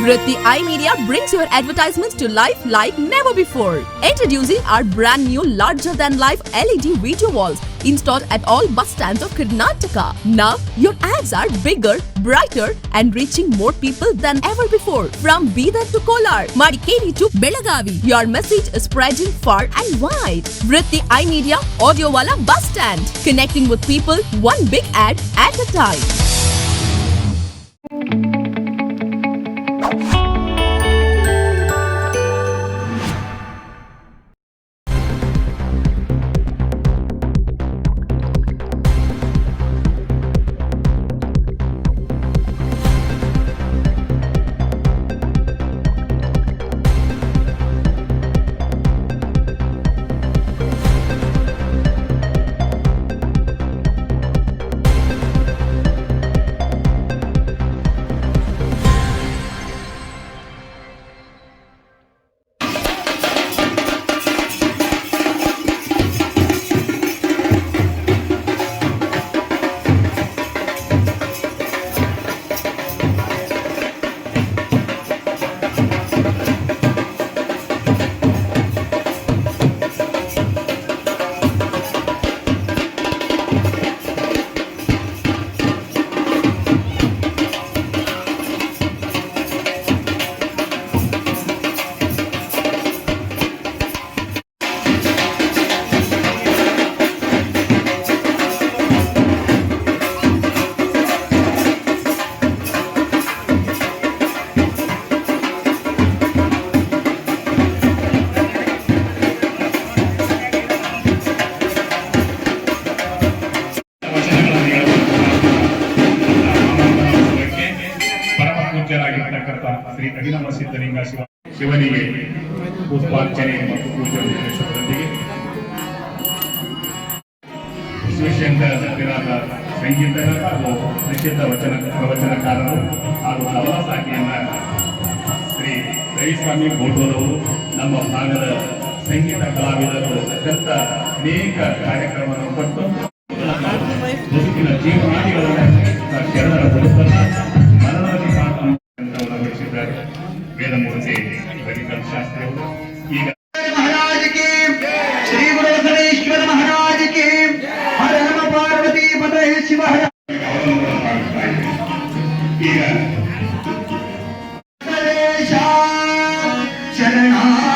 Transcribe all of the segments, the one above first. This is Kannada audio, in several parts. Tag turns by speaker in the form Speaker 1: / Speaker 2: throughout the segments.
Speaker 1: Vritti iMedia brings your advertisements to life like never before. Introducing our brand new larger than life LED video walls installed at all bus stands of Karnataka. Now your ads are bigger, brighter and reaching more people than ever before. From Bidar to Kolar, Madikeri to Belagavi, your message is spreading far and wide. Vritti iMedia Audio Wala Bus Stand, connecting with people one big ad at a time.
Speaker 2: ಪೂಜ್ಯರಾಗಿರ್ತಕ್ಕಂಥ Shri Abhinava Siddhalinga Shiva ಶಿವನಿಗೆ ಪುಷ್ಪಾರ್ಚನೆ ಮತ್ತು ಪೂಜೆ ಉದ್ದೇಶದೊಂದಿಗೆ ಶಿವಶಂಕರ ಸಂಗೀತ ಹಾಗೂ ನಿಶ್ಚಿತ ವಚನ ಪ್ರವಚನಕಾರರು ಹಾಗೂ ನವಲ ಸಾಕಿಯನ್ನ ಶ್ರೀ ರವಿಸ್ವಾಮಿ ಗೋಟೂರವರು ನಮ್ಮ ಭಾಗದ ಸಂಗೀತ ಕಲಾವಿದರು ಅತ್ಯಂತ ಅನೇಕ ಕಾರ್ಯಕ್ರಮವನ್ನು ಕೊಟ್ಟು ಬದುಕಿನ ಜೀವನಾಡಿಗಳನ್ನು ಶರಣರ ಬದುಕನ್ನ
Speaker 3: ಶರಣ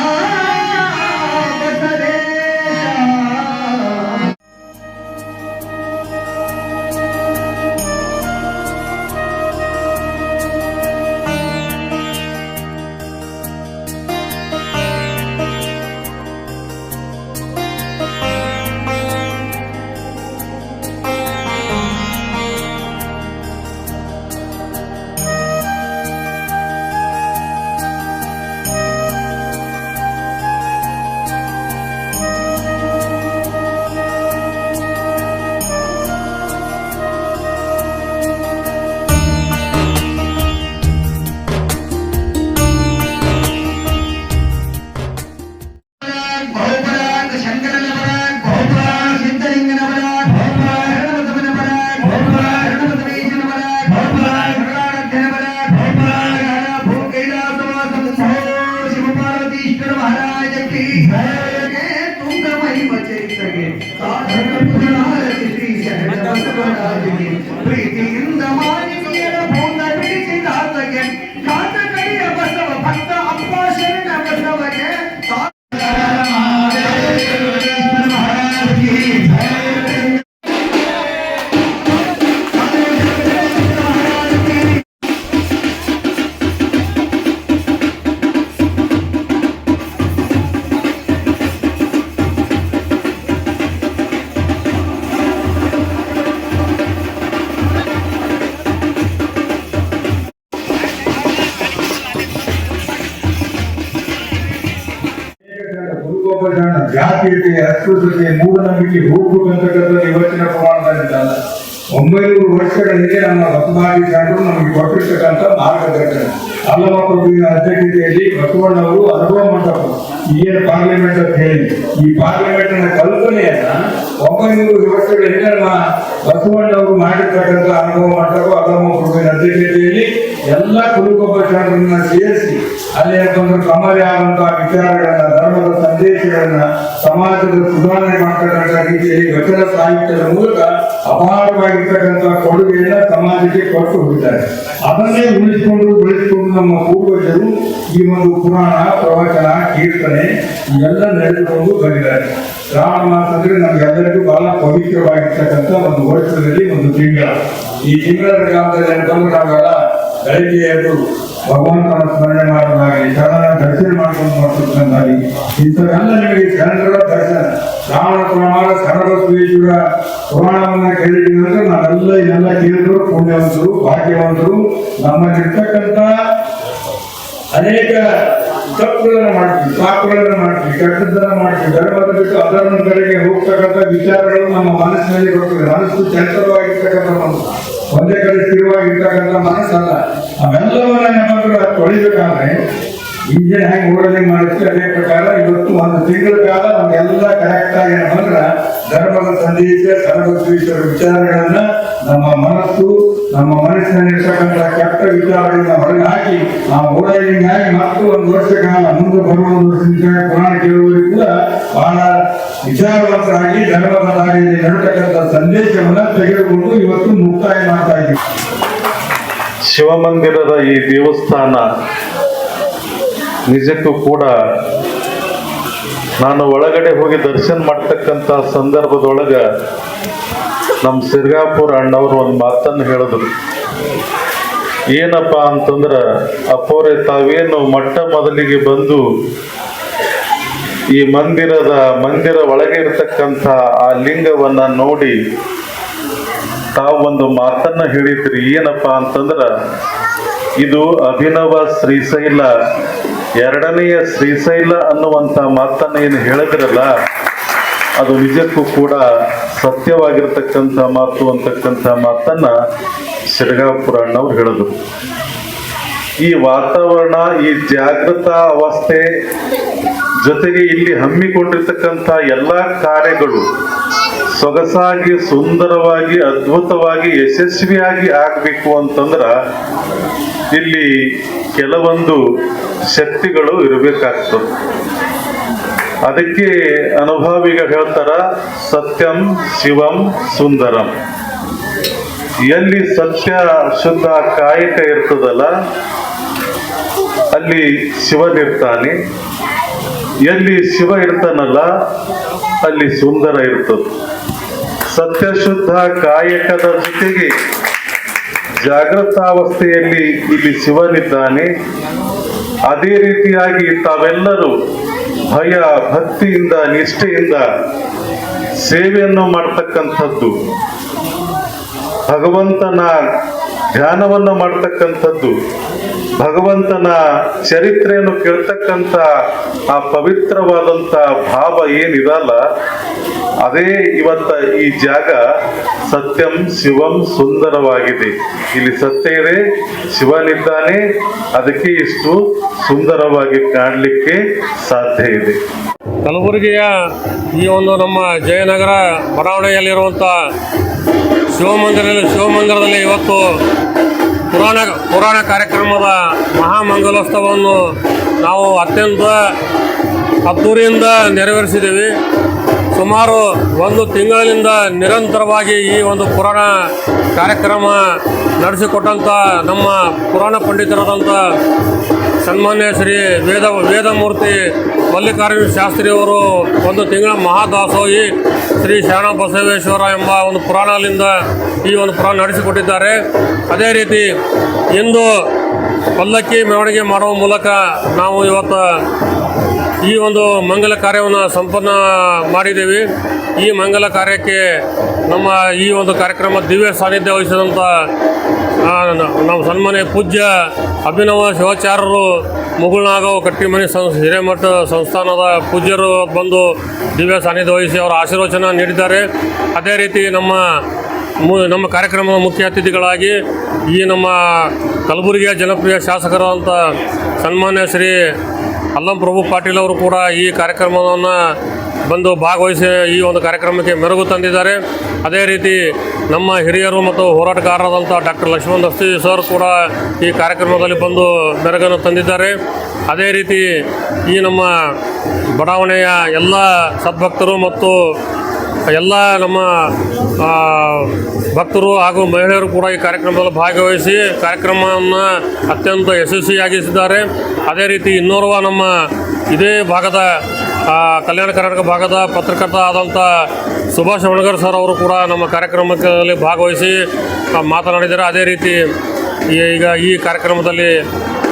Speaker 4: ಜಾತೀಯತೆ ಅಸ್ಪೃಶ್ಯತೆ ಮೂಢನಂಬಿಕೆ ಹೋಗ್ಬೇಕಂತಕ್ಕಂಥ ಇವತ್ತಿನ ಪ್ರಮಾಣದಲ್ಲಿದ್ದಲ್ಲ ಒಂಬೈನೂರು ವರ್ಷಗಳ ಹಿಂದೆ ನಮ್ಮ ಸಂಘರು ನಮಗೆ ಕೊಟ್ಟಿರ್ತಕ್ಕಂಥ ಮಾರ್ಗದರ್ಶನ. ಅಲ್ಲಮ ಪ್ರಭುವಿನ ಅಧ್ಯಕ್ಷತೆಯಲ್ಲಿ ಬಸವಣ್ಣವರು ಅನುಭವ ಮಂಟಪ ಈಗಿನ ಪಾರ್ಲಿಮೆಂಟ್ ಅಂತ ಹೇಳಿ. ಈ ಪಾರ್ಲಿಮೆಂಟ್ನ ಕಲ್ಪನೆಯನ್ನ ಒಂಬೈನೂರು ವರ್ಷಗಳ ಹಿಂದೆ ನಮ್ಮ ಬಸವಣ್ಣವರು ಮಾಡಿರ್ತಕ್ಕಂಥ ಅನುಭವ ಮಂಟಪ ಪ್ರಭುವಿನ ಅಧ್ಯಕ್ಷತೆಯಲ್ಲಿ ಎಲ್ಲ ಜನರನ್ನ ಸೇರಿಸಿ ಅಲ್ಲಿ ಬಂದು ತಮ್ಮದೇ ಆದಂತಹ ವಿಚಾರಗಳನ್ನ, ಧರ್ಮದ ಸಂದೇಶಗಳನ್ನ, ಸಮಾಜದ ಸುಧಾರಣೆ ಮಾಡ್ತಕ್ಕಂಥ ರೀತಿಯಲ್ಲಿ ವಚನ ಸಾಹಿತ್ಯದ ಮೂಲಕ ಅಪಾರವಾಗಿರ್ತಕ್ಕಂಥ ಕೊಡುಗೆಯನ್ನ ಸಮಾಜಕ್ಕೆ ಕೊಟ್ಟು ಹೋಗಿದ್ದಾರೆ. ಅದನ್ನೇ ಉಳಿಸಿಕೊಂಡು ಬೆಳೆಸಿಕೊಂಡು ನಮ್ಮ ಪೂರ್ವಜರು ಈ ಒಂದು ಪುರಾಣ, ಪ್ರವಚನ, ಕೀರ್ತನೆ ಇವೆಲ್ಲ ನಡೆದುಕೊಂಡು ಬಂದಿದ್ದಾರೆ. ಶ್ರಾವಣ ಮಾಸ ಅಂದ್ರೆ ನಮ್ಗೆಲ್ಲರಿಗೂ ಬಹಳ ಪವಿತ್ರವಾಗಿರ್ತಕ್ಕಂಥ ಒಂದು ವರ್ಷದಲ್ಲಿ ಒಂದು ತಿಂಗಳ. ಈ ತಿಂಗಳ ಕಾಲದಲ್ಲಿ ಅಂತಂದ್ರೆ ನಾವೆಲ್ಲ ಬೆಳಗ್ಗೆ ಭಗವಂತನ ಸ್ಮರಣೆ ಮಾಡೋದಾಗಲಿ ಶರಣರ ದರ್ಶನ ಮಾಡ್ಕೊಂಡು ಮಾಡ್ತಕ್ಕಂಥದ್ದಾಗಲಿ ಇಂಥವೆಲ್ಲ ನಿಮಗೆ ಶರಣರ ದರ್ಶನ. ಶ್ರಾವಣ ಪ್ರಮಾಣ ಸರ್ವಸ್ವೇಶ್ವರ ಪುರಾಣವನ್ನ ಕೇಳಿದ ಅಂದ್ರೆ ನಾವೆಲ್ಲ ಎಲ್ಲ ಕೇಳಿದ್ರು, ಪುಣ್ಯವಂತರು, ಭಾಗ್ಯವಂತರು, ನಮ್ಮಲ್ಲಿರ್ತಕ್ಕಂಥ ಅನೇಕ ತಪ್ಪುಗಳನ್ನ ಮಾಡ್ತೀವಿ, ಪಾಪಗಳನ್ನು ಮಾಡ್ತೀವಿ, ಕೆಟ್ಟದ್ದನ್ನ ಮಾಡ್ತೀವಿ ಧರ್ಮದ ಬಿಟ್ಟು ಅದರ ಕಡೆಗೆ ಹೋಗ್ತಕ್ಕಂಥ ವಿಚಾರಗಳು ನಮ್ಮ ಮನಸ್ಸಿನಲ್ಲಿ ಬರ್ತದೆ ಮನಸ್ಸು ಚಂಚಲವಾಗಿರ್ತಕ್ಕಂಥ ಮನಸ್ಸು. ಒಂದೇ ಕಡೆ ಸ್ಥಿರವಾಗಿರ್ತಕ್ಕಂಥ ಮನಸ್ಸಲ್ಲ. ಅವೆಲ್ಲವನ್ನ ಏನಾದ್ರೂ ತೊಳಿಬೇಕಾದ್ರೆ ಇಂಜಿನ್ ಹೆಂಗ್ ಓಡಲಿಂಗ್ ಮಾಡುತ್ತೆ ಅದೇ ಪ್ರಕಾರ ಇವತ್ತು ಒಂದು ತಿಂಗಳ ಕಾಲ ನಮ್ಗೆಲ್ಲ ಕರೆಕ್ಟ್ ಆಗಿ ಏನಂದ್ರೆ ಧರ್ಮದ ಸಂದೇಶ, ಧರ್ಮದ ವಿಚಾರಗಳನ್ನ ನಮ್ಮ ಮನಸ್ಸು, ನಮ್ಮ ಮನಸ್ಸಿನಲ್ಲಿರ್ತಕ್ಕಂಥ ಕೆಟ್ಟ ವಿಚಾರಗಳನ್ನ ಹೊರಗೆ ಹಾಕಿ ನಾವು ಓಡಲಿಂಗ್ ಆಗಿ ಮತ್ತು ಒಂದು ವರ್ಷ ಕಾಲ ಮುಂದೆ ಬರುವ ಒಂದು ಪುರಾಣ ಕೇಳುವವರಿಗೆ ಕೂಡ ಬಹಳ ವಿಚಾರವಂತರಾಗಿ ಧರ್ಮದ ದಾರಿಯಲ್ಲಿ ನಡತಕ್ಕಂಥ ಸಂದೇಶವನ್ನ ತೆಗೆದುಕೊಂಡು ಇವತ್ತು ಮುಕ್ತಾಯ ಮಾಡ್ತಾ ಇದ್ದೀವಿ.
Speaker 5: ಶಿವಮಂದಿರದ ಈ ದೇವಸ್ಥಾನ ನಿಜಕ್ಕೂ ಕೂಡ ನಾನು ಒಳಗಡೆ ಹೋಗಿ ದರ್ಶನ ಮಾಡ್ತಕ್ಕಂಥ ಸಂದರ್ಭದೊಳಗ ನಮ್ಮ ಸಿರ್ಗಾಪುರ ಅಣ್ಣವ್ರು ಒಂದು ಮಾತನ್ನು ಹೇಳಿದ್ರು. ಏನಪ್ಪ ಅಂತಂದ್ರ, ಅಪ್ಪೋರೆ, ತಾವೇನು ಮೊಟ್ಟ ಮೊದಲಿಗೆ ಬಂದು ಈ ಮಂದಿರದ ಮಂದಿರ ಒಳಗೆ ಇರತಕ್ಕಂಥ ಆ ಲಿಂಗವನ್ನ ನೋಡಿ ತಾವು ಒಂದು ಮಾತನ್ನ ಹೇಳಿದ್ರಿ. ಏನಪ್ಪಾ ಅಂತಂದ್ರ, ಇದು ಅಭಿನವ ಶ್ರೀಶೈಲ ಎರಡನೆಯ ಶ್ರೀಶೈಲ ಅನ್ನುವಂತ ಮಾತನ್ನ ಏನು ಹೇಳಿದ್ರಲ್ಲ, ಅದು ನಿಜಕ್ಕೂ ಕೂಡ ಸತ್ಯವಾಗಿರ್ತಕ್ಕಂಥ ಮಾತು ಅಂತಕ್ಕಂಥ ಮಾತನ್ನ ಶಿರಗಾಪುರ ಅಣ್ಣವ್ರು ಹೇಳಿದ್ರು. ಈ ವಾತಾವರಣ, ಈ ಜಾಗೃತ ಅವಸ್ಥೆ ಜೊತೆಗೆ ಇಲ್ಲಿ ಹಮ್ಮಿಕೊಂಡಿರ್ತಕ್ಕಂಥ ಎಲ್ಲ ಕಾರ್ಯಗಳು ಸೊಗಸಾಗಿ, ಸುಂದರವಾಗಿ, ಅದ್ಭುತವಾಗಿ, ಯಶಸ್ವಿಯಾಗಿ ಆಗಬೇಕು ಅಂತಂದ್ರ ಇಲ್ಲಿ ಕೆಲವೊಂದು ಶಕ್ತಿಗಳು ಇರಬೇಕಾಗ್ತದೆ. ಅದಕ್ಕೆ ಅನುಭವಿಗ ಹೇಳ್ತಾರ, ಸತ್ಯಂ ಶಿವಂ ಸುಂದರಂ. ಎಲ್ಲಿ ಸತ್ಯ ಶುದ್ಧ ಕಾಯಕ ಇರ್ತದಲ್ಲ, ಅಲ್ಲಿ ಶಿವನಿರ್ತಾನೆ ಎಲ್ಲಿ ಶಿವ ಇರ್ತಾನಲ್ಲ, ಅಲ್ಲಿ ಸುಂದರ ಇರ್ತದೆ. ಸತ್ಯ ಶುದ್ಧ ಕಾಯಕದ ಜೊತೆಗೆ ಜಾಗೃತಾವಸ್ಥೆಯಲ್ಲಿ ಇಲ್ಲಿ ಶಿವನಿದ್ದಾನೆ. ಅದೇ ರೀತಿಯಾಗಿ ತಾವೆಲ್ಲರೂ ಭಯ, ಭಕ್ತಿಯಿಂದ, ನಿಷ್ಠೆಯಿಂದ ಸೇವೆಯನ್ನು ಮಾಡ್ತಕ್ಕಂಥದ್ದು. ಭಗವಂತನ ಧ್ಯಾನವನ್ನು ಮಾಡ್ತಕ್ಕಂಥದ್ದು. ಭಗವಂತನ ಚರಿತ್ರೆಯನ್ನು ಕೇಳ್ತಕ್ಕಂಥ ಆ ಪವಿತ್ರವಾದಂಥ ಭಾವ ಏನಿರಲ್ಲ ಅದೇ ಇವತ್ತ ಈ ಜಾಗ ಸತ್ಯಂ ಶಿವಂ ಸುಂದರವಾಗಿದೆ. ಇಲ್ಲಿ ಸತ್ಯ ಇದೆ ಶಿವನಿದ್ದಾನೆ ಅದಕ್ಕೆ ಇಷ್ಟು ಸುಂದರವಾಗಿ ಕಾಣಲಿಕ್ಕೆ ಸಾಧ್ಯ ಇದೆ.
Speaker 6: ಕಲಬುರಗಿಯ ಈ ಒಂದು ನಮ್ಮ ಜಯನಗರ ಬಡಾವಣೆಯಲ್ಲಿರುವಂಥ ಶಿವಮಂದಿರದಲ್ಲಿ ಶಿವಮಂದಿರದಲ್ಲಿ ಇವತ್ತು ಪುರಾಣ ಪುರಾಣ ಕಾರ್ಯಕ್ರಮದ ಮಹಾಮಂಗಲೋತ್ಸವವನ್ನು ನಾವು ಅತ್ಯಂತ ಅದ್ದೂರಿಯಿಂದ ನೆರವೇರಿಸಿದ್ದೀವಿ. ಸುಮಾರು ಒಂದು ತಿಂಗಳಿನಿಂದ ನಿರಂತರವಾಗಿ ಈ ಒಂದು ಪುರಾಣ ಕಾರ್ಯಕ್ರಮ ನಡೆಸಿಕೊಟ್ಟಂಥ ನಮ್ಮ ಪುರಾಣ ಪಂಡಿತರಾದಂಥ ಸನ್ಮಾನ್ಯ ಶ್ರೀ ವೇದ, ವೇದಮೂರ್ತಿ ಮಲ್ಲಿಕಾರ್ಜುನ ಶಾಸ್ತ್ರಿಯವರು ಒಂದು ತಿಂಗಳ ಮಹಾದಾಸೋಹಿ ಶ್ರೀ ಶರಣ ಬಸವೇಶ್ವರ ಎಂಬ ಒಂದು ಪುರಾಣದಿಂದ ಈ ಒಂದು ಪುರಾಣ ನಡೆಸಿಕೊಟ್ಟಿದ್ದಾರೆ. ಅದೇ ರೀತಿ ಇಂದು ಪಲ್ಲಕ್ಕಿ ಮೆರವಣಿಗೆ ಮಾಡುವ ಮೂಲಕ ನಾವು ಇವತ್ತು ಈ ಒಂದು ಮಂಗಲ ಕಾರ್ಯವನ್ನು ಸಂಪನ್ನ ಮಾಡಿದ್ದೀವಿ. ಈ ಮಂಗಲ ಕಾರ್ಯಕ್ಕೆ ನಮ್ಮ ಈ ಒಂದು ಕಾರ್ಯಕ್ರಮ ದಿವ್ಯ ಸಾನ್ನಿಧ್ಯ ವಹಿಸಿದಂಥ ನಮ್ಮ ಸನ್ಮಾನ್ಯ ಪೂಜ್ಯ ಅಭಿನವ ಶಿವಾಚಾರ್ಯರು ಮುಗುಳ್ನಾಗವ್ ಕಟ್ಟಿಮನಿ ಸಂ ಹಿರೇಮಠ ಸಂಸ್ಥಾನದ ಪೂಜ್ಯರು ಬಂದು ದಿವ್ಯ ಸಾನ್ನಿಧ್ಯ ವಹಿಸಿ ಅವರ ಆಶೀರ್ವಚನ ನೀಡಿದ್ದಾರೆ. ಅದೇ ರೀತಿ ನಮ್ಮ ನಮ್ಮ ಕಾರ್ಯಕ್ರಮದ ಮುಖ್ಯ ಅತಿಥಿಗಳಾಗಿ ಈ ನಮ್ಮ ಕಲಬುರಗಿಯ ಜನಪ್ರಿಯ ಶಾಸಕರಾದಂಥ ಸನ್ಮಾನ್ಯ ಶ್ರೀ ಅಲ್ಲಂ ಪ್ರಭು ಪಾಟೀಲ್ ಅವರು ಕೂಡ ಈ ಕಾರ್ಯಕ್ರಮವನ್ನು ಬಂದು ಭಾಗವಹಿಸಿ ಈ ಒಂದು ಕಾರ್ಯಕ್ರಮಕ್ಕೆ ಮೆರುಗು ತಂದಿದ್ದಾರೆ. ಅದೇ ರೀತಿ ನಮ್ಮ ಹಿರಿಯರು ಮತ್ತು ಹೋರಾಟಗಾರರಾದಂಥ ಡಾಕ್ಟರ್ ಲಕ್ಷ್ಮಣ್ ದಸ್ತಿ ಸರ್ ಕೂಡ ಈ ಕಾರ್ಯಕ್ರಮದಲ್ಲಿ ಬಂದು ಮೆರುಗನ್ನು ತಂದಿದ್ದಾರೆ. ಅದೇ ರೀತಿ ಈ ನಮ್ಮ ಬಡಾವಣೆಯ ಎಲ್ಲ ಸದ್ಭಕ್ತರು ಮತ್ತು ಎಲ್ಲ ನಮ್ಮ ಭಕ್ತರು ಹಾಗೂ ಮಹಿಳೆಯರು ಕೂಡ ಈ ಕಾರ್ಯಕ್ರಮದಲ್ಲಿ ಭಾಗವಹಿಸಿ ಕಾರ್ಯಕ್ರಮವನ್ನು ಅತ್ಯಂತ ಯಶಸ್ವಿಯಾಗಿಸಿದ್ದಾರೆ. ಅದೇ ರೀತಿ ಇನ್ನೋರ್ವ ನಮ್ಮ ಇದೇ ಭಾಗದ ಕಲ್ಯಾಣ ಕರ್ನಾಟಕ ಭಾಗದ ಪತ್ರಕರ್ತ ಆದಂಥ ಸುಭಾಷ್ ಹೊಣಗರ್ ಸರ್ ಅವರು ಕೂಡ ನಮ್ಮ ಕಾರ್ಯಕ್ರಮದಲ್ಲಿ ಭಾಗವಹಿಸಿ ಮಾತನಾಡಿದ್ದಾರೆ. ಅದೇ ರೀತಿ ಈಗ ಈ ಕಾರ್ಯಕ್ರಮದಲ್ಲಿ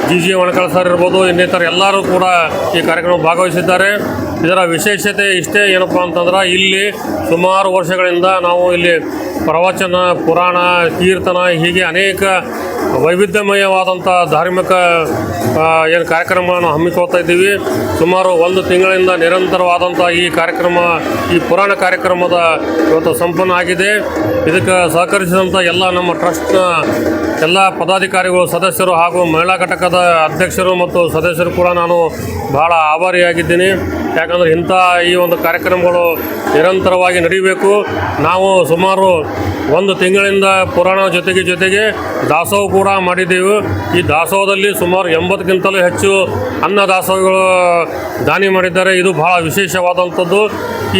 Speaker 6: ಜಿ ಜಿ ಒಣಕಲ್ ಸರ್ ಇರ್ಬೋದು, ಇನ್ನಿತರ ಎಲ್ಲರೂ ಕೂಡ ಈ ಕಾರ್ಯಕ್ರಮ ಭಾಗವಹಿಸಿದ್ದಾರೆ. ಇದರ ವಿಶೇಷತೆ ಇಷ್ಟೇ ಏನಪ್ಪ ಅಂತಂದ್ರೆ, ಇಲ್ಲಿ ಸುಮಾರು ವರ್ಷಗಳಿಂದ ನಾವು ಇಲ್ಲಿ ಪ್ರವಚನ, ಪುರಾಣ, ಕೀರ್ತನ ಹೀಗೆ ಅನೇಕ ವೈವಿಧ್ಯಮಯವಾದಂಥ ಧಾರ್ಮಿಕ ಏನು ಕಾರ್ಯಕ್ರಮಗಳನ್ನು ಹಮ್ಮಿಕೊಳ್ತಾ ಇದ್ದೀವಿ. ಸುಮಾರು ಒಂದು ತಿಂಗಳಿಂದ ನಿರಂತರವಾದಂಥ ಈ ಕಾರ್ಯಕ್ರಮ, ಈ ಪುರಾಣ ಕಾರ್ಯಕ್ರಮದ ಇವತ್ತು ಸಂಪನ್ನ ಆಗಿದೆ. ಇದಕ್ಕೆ ಸಹಕರಿಸಿದಂಥ ಎಲ್ಲ ನಮ್ಮ ಟ್ರಸ್ಟ್ನ ಎಲ್ಲ ಪದಾಧಿಕಾರಿಗಳು, ಸದಸ್ಯರು ಹಾಗೂ ಮಹಿಳಾ ಘಟಕದ ಅಧ್ಯಕ್ಷರು ಮತ್ತು ಸದಸ್ಯರು ಕೂಡ ನಾನು ಬಹಳ ಆಭಾರಿಯಾಗಿದ್ದೀನಿ. ಯಾಕಂದರೆ ಇಂಥ ಈ ಒಂದು ಕಾರ್ಯಕ್ರಮಗಳು ನಿರಂತರವಾಗಿ ನಡೀಬೇಕು. ನಾವು ಸುಮಾರು ಒಂದು ತಿಂಗಳಿಂದ ಪುರಾಣ ಜೊತೆಗೆ ಜೊತೆಗೆ ದಾಸೋಹ ಮಾಡಿದ್ದೆವು ಈ ದಾಸೋಹದಲ್ಲಿ ಸುಮಾರು ಎಂಬತ್ತಕ್ಕಿಂತಲೂ ಹೆಚ್ಚು ಅನ್ನ ದಾಸೋಹಗಳು ದಾನಿ ಮಾಡಿದ್ದಾರೆ. ಇದು ಬಹಳ ವಿಶೇಷವಾದಂಥದ್ದು.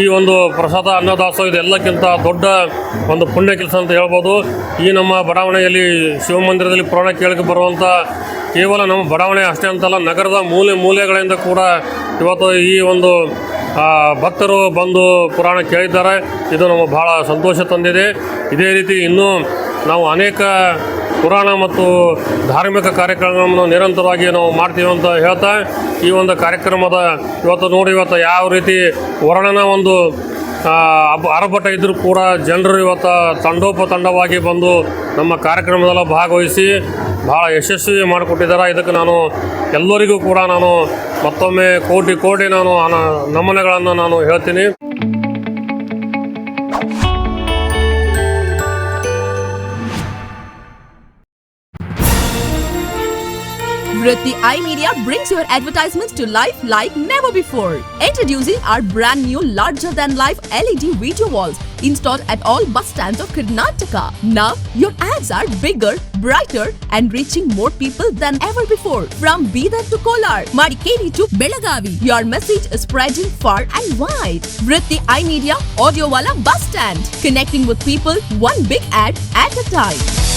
Speaker 6: ಈ ಒಂದು ಪ್ರಸಾದ ಅನ್ನ ದಾಸೋಹ ಇದೆಲ್ಲಕ್ಕಿಂತ ದೊಡ್ಡ ಒಂದು ಪುಣ್ಯ ಕೆಲಸ ಅಂತ ಹೇಳ್ಬೋದು. ಈ ನಮ್ಮ ಬಡಾವಣೆಯಲ್ಲಿ ಶಿವಮಂದಿರದಲ್ಲಿ ಪುರಾಣ ಕೇಳಕ್ಕೆ ಬರುವಂಥ ಕೇವಲ ನಮ್ಮ ಬಡಾವಣೆ ಅಷ್ಟೇ ಅಂತಲ್ಲ, ನಗರದ ಮೂಲೆ ಮೂಲೆಗಳಿಂದ ಕೂಡ ಇವತ್ತು ಈ ಒಂದು ಭಕ್ತರು ಬಂದು ಪುರಾಣ ಕೇಳಿದ್ದಾರೆ. ಇದು ನಮಗೆ ಬಹಳ ಸಂತೋಷ ತಂದಿದೆ. ಇದೇ ರೀತಿ ಇನ್ನೂ ನಾವು ಅನೇಕ ಪುರಾಣ ಮತ್ತು ಧಾರ್ಮಿಕ ಕಾರ್ಯಕ್ರಮವನ್ನು ನಿರಂತರವಾಗಿ ನಾವು ಮಾಡ್ತೀವಿ ಅಂತ ಹೇಳ್ತಾ ಈ ಒಂದು ಕಾರ್ಯಕ್ರಮದ ಇವತ್ತು ನೋಡಿ ಇವತ್ತು ಯಾವ ರೀತಿ ವರ್ಣನ ಒಂದು ಆರ್ಭಟ ಇದ್ದರೂ ಕೂಡ ಜನರು ಇವತ್ತು ತಂಡೋಪತಂಡವಾಗಿ ಬಂದು ನಮ್ಮ ಕಾರ್ಯಕ್ರಮದಲ್ಲ ಭಾಗವಹಿಸಿ ಭಾಳ ಯಶಸ್ವಿ ಮಾಡಿಕೊಟ್ಟಿದ್ದಾರೆ. ಇದಕ್ಕೆ ನಾನು ಎಲ್ಲರಿಗೂ ಕೂಡ ನಾನು ಮತ್ತೊಮ್ಮೆ ಕೋಟಿ ಕೋಟಿ ನಾನು ನಮನಗಳನ್ನು ನಾನು ಹೇಳ್ತೀನಿ.
Speaker 1: Vritti iMedia brings your advertisements to life like never before. Introducing our brand new larger than life LED video walls installed at all bus stands of Karnataka. Now, your ads are bigger, brighter, and reaching more people than ever before. From Bidar to Kolar, Madikeri to Belagavi, your message is spreading far and wide. Vritti iMedia Audio Wala Bus Stand, connecting with people one big ad at a time.